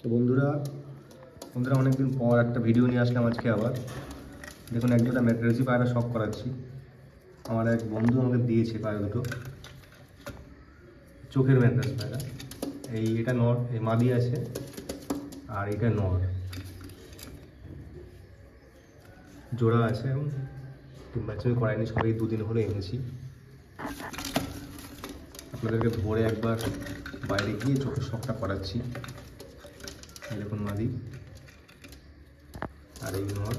তো বন্ধুরা বন্ধুরা, অনেকদিন পর একটা ভিডিও নিয়ে আসলাম আজকে আবার। দেখুন, এক দুটা ম্যাট্রেসি পায়রা শখ করাচ্ছি। আমার এক বন্ধু আমাকে দিয়েছে পায়রা দুটো। চোখের ম্যাট্রেস পায়রা। এই এটা নর, এই মাদি আছে, আর এটা নর। জোড়া আছে এবং তিন বাচ্চা করাইনি, সবাই দুদিন হলে এনেছি। আপনাদেরকে ধরে একবার বাইরে গিয়ে চোখের শখটা করাচ্ছি। দেখুন মাদি। আর এই নর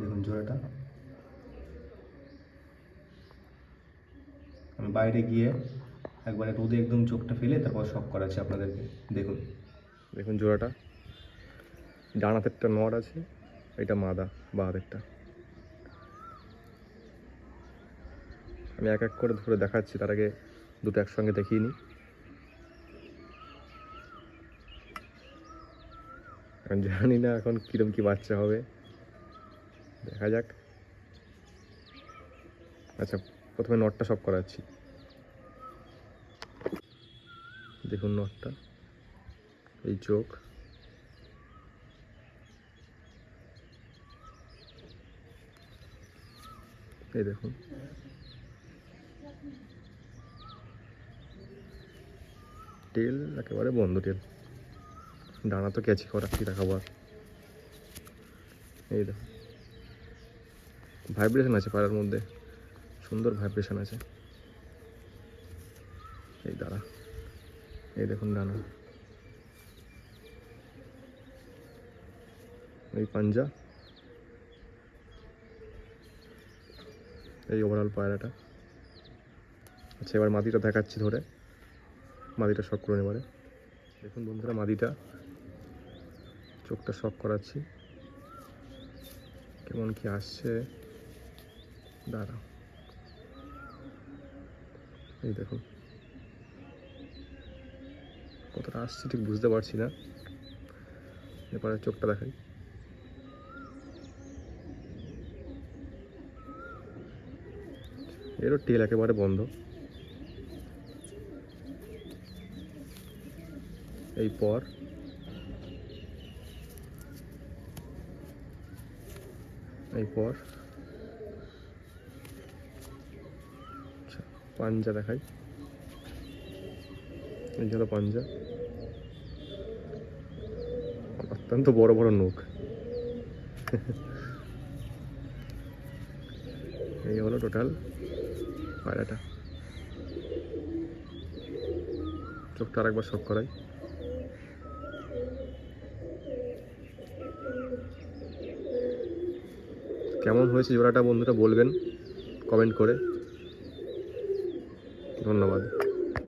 দেখুন জোড়াটা। আমি বাইরে গিয়ে একবারে রোদে একদম চোখটা ফেলে তারপর শখ করাচ্ছি আপনাদেরকে। দেখুন। দেখুন জোড়াটা। ডান হাতেরটা নর আছে, এটা মাদা, বা হাতেরটা। আমি এক এক করে ধরে দেখাচ্ছি, তার আগে দুটো একসঙ্গে দেখিয়ে নিই। এখন জানি না এখন কিরম কি বাচ্চা হবে। দেখা যাক। আচ্ছা প্রথমে নটটা সব করাচ্ছি। দেখুন নটটা। এই চোখ। এই দেখুন। টেল একেবারে বন্ধ টেল ডানা তো ক্যাচি করা কি দেখাবো আর। এই দেখো। ভাইব্রেশন আছে পাড়ার মধ্যে। সুন্দর ভাইব্রেশন আছে। এই দাঁড়া। এই দেখুন ডানা এই পাঞ্জা। এই ওভারঅল পায়রাটা। আচ্ছা এবার মাটিটা দেখাচ্ছি ধরে। মাদিটা শক করে এবারে। দেখুন বন্ধুরা মাদিটা। চোখটা শক করাচ্ছি। কেমন কি আসছে? দাঁড়া। এই দেখুন। কতটা আসছে ঠিক বুঝতে পারছি না। এবারে চোখটা দেখাই। এরও টেল একেবারে বন্ধ। এই পর। এই পর। আচ্ছা, পাঞ্জা দেখাই। এই হলো পাঞ্জা। অত্যন্ত বড় বড় নখ। এই হলো টোটাল পায়রাটা। চোখটা আরেকবার শখ করাই। কেমন হয়েছে জোড়াটা বন্ধুরা বলবেন কমেন্ট করে। ধন্যবাদ।